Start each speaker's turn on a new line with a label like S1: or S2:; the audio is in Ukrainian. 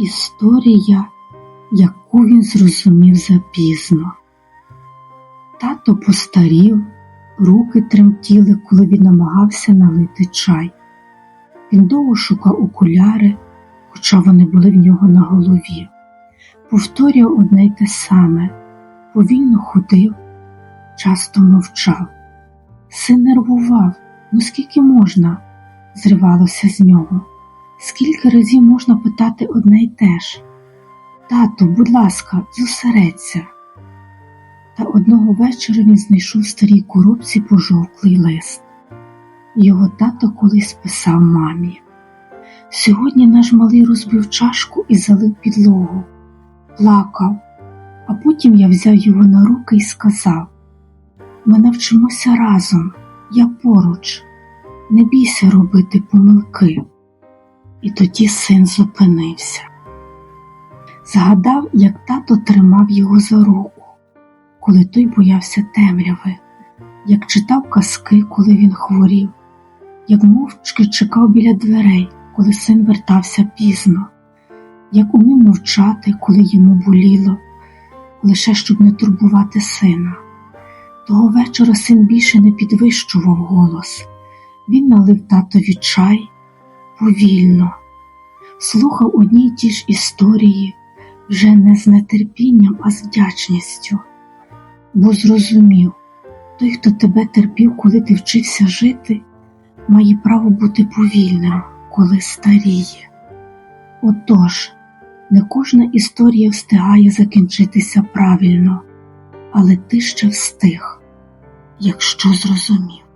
S1: Історія, яку він зрозумів запізно. Тато постарів, руки тремтіли, коли він намагався налити чай. Він довго шукав окуляри, хоча вони були в нього на голові. Повторював одне й те саме, повільно ходив, часто мовчав. Син нервував, ну скільки можна, зривалося з нього. Скільки разів можна питати одне й те ж? Тато, будь ласка, зосередься. Та одного вечора він знайшов в старій коробці пожовклий лист. Його тато колись писав мамі. Сьогодні наш малий розбив чашку і залив підлогу, плакав, а потім я взяв його на руки і сказав: Ми навчимося разом, я поруч, не бійся робити помилки. І тоді син зупинився. Згадав, як тато тримав його за руку, коли той боявся темряви, як читав казки, коли він хворів, як мовчки чекав біля дверей, коли син вертався пізно, як умів мовчати, коли йому боліло, лише щоб не турбувати сина. Того вечора син більше не підвищував голос. Він налив татові чай повільно, слухав одні й ті ж історії, вже не з нетерпінням, а з вдячністю, бо зрозумів, той, хто тебе терпів, коли ти вчився жити, має право бути повільним, коли старіє. Отож, не кожна історія встигає закінчитися правильно, але ти ще встиг, якщо зрозумів.